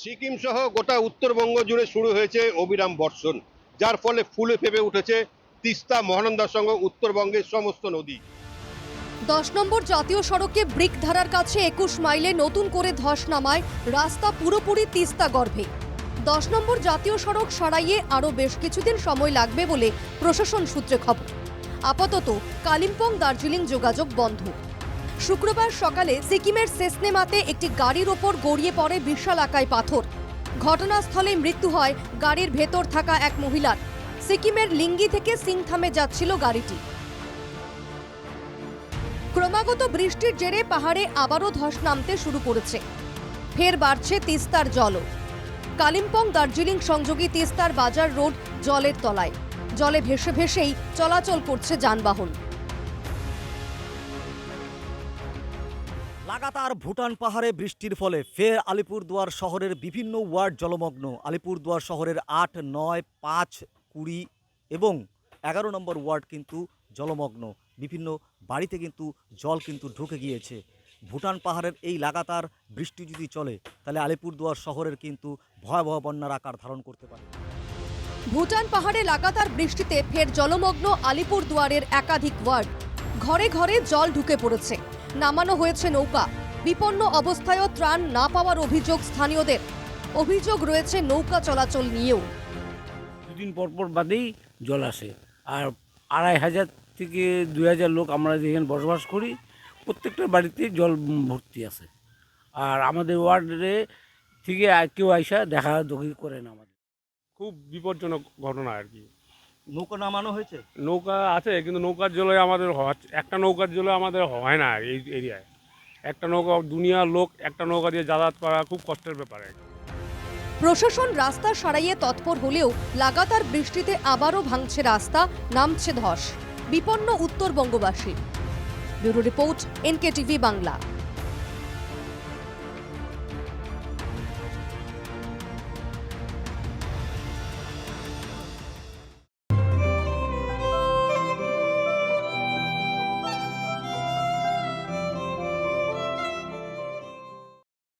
সিকিম সহ গোটা উত্তরবঙ্গ জুড়ে শুরু হয়েছে অবিরাম বর্ষণ, যার ফলে ফুলে ফেপে উঠেছে তিস্তা মহানন্দার সঙ্গে উত্তরবঙ্গের সমস্ত নদী। দশ নম্বর জাতীয় সড়কে ব্রিক ধারার কাছে একুশ মাইলে নতুন করে ধস নামায় রাস্তা পুরোপুরি তিস্তা গর্ভে। দশ নম্বর জাতীয় সড়ক সরাইয়ে আরও বেশ কিছুদিন সময় লাগবে বলে প্রশাসন সূত্রে খবর। আপাতত কালিম্পং দার্জিলিং যোগাযোগ বন্ধ। শুক্রবার সকালে সিকিমের সেসনেমাতে একটি গাড়ির ওপর গড়িয়ে পড়ে বিশাল আকায় পাথর। ঘটনাস্থলে মৃত্যু হয় গাড়ির ভেতর থাকা এক মহিলার। সিকিমের লিঙ্গি থেকে সিংথামে যাচ্ছিল গাড়িটি। ক্রমাগত বৃষ্টির জেরে পাহাড়ে আবারও ধস নামতে শুরু করেছে। ফের বাড়ছে তিস্তার জলও। কালিম্পং দার্জিলিং সংযোগী তিস্তার বাজার রোড জলের তলায়। জলে ভেসে ভেসেই চলাচল করছে যানবাহন। লাগাতার ভুটান পাহাড়ে বৃষ্টির ফলে ফের আলিপুরদুয়ার শহরের বিভিন্ন ওয়ার্ড জলমগ্ন। আলিপুরদুয়ার শহরের আট, নয়, পাঁচ, কুড়ি এবং এগারো নম্বর ওয়ার্ড কিন্তু জলমগ্ন। বিভিন্ন বাড়িতে কিন্তু জল কিন্তু ঢুকে গিয়েছে। ভুটান পাহাড়ের এই লাগাতার বৃষ্টি যদি চলে, তাহলে আলিপুরদুয়ার শহরের কিন্তু ভয়াবহ বন্যার আকার ধারণ করতে পারে। ভুটান পাহাড়ে লাগাতার বৃষ্টিতে ফের জলমগ্ন আলিপুরদুয়ারের একাধিক ওয়ার্ড। ঘরে ঘরে জল ঢুকে পড়েছে। নামানো হয়েছে নৌকা। বিপন্ন অবস্থায়ও ত্রাণ না পাওয়ার অভিযোগ স্থানীয়দের। অভিযোগ রয়েছে নৌকা চলাচল নিয়েও। দুদিন পর পর বাদেই জল আসে। আর আড়াই হাজার থেকে দুই হাজার লোক আমরা যেখানে বসবাস করি প্রত্যেকটা বাড়িতে জল ভর্তি আছে। আর আমাদের ওয়ার্ডে থেকে কেউ আইসা দেখা দেখি করে না আমাদের। খুব বিপজ্জনক ঘটনা আর কি। নৌকা নামানো হয়েছে? নৌকা আছে কিন্তু নৌকার জলে আমাদের একটা নৌকার জলে আমাদের হয় না এই এরিয়ায়। একটা নৌকা দুনিয়ার লোক একটা নৌকা দিয়ে যাতায়াত করা খুব কষ্টের ব্যাপার। প্রশাসন রাস্তা সারাইয়ে তৎপর হলেও লাগাতার বৃষ্টিতে আবারও ভাঙছে রাস্তা নামছে ধস। বিপন্ন উত্তরবঙ্গবাসী। Bureau report NK TV Bangla.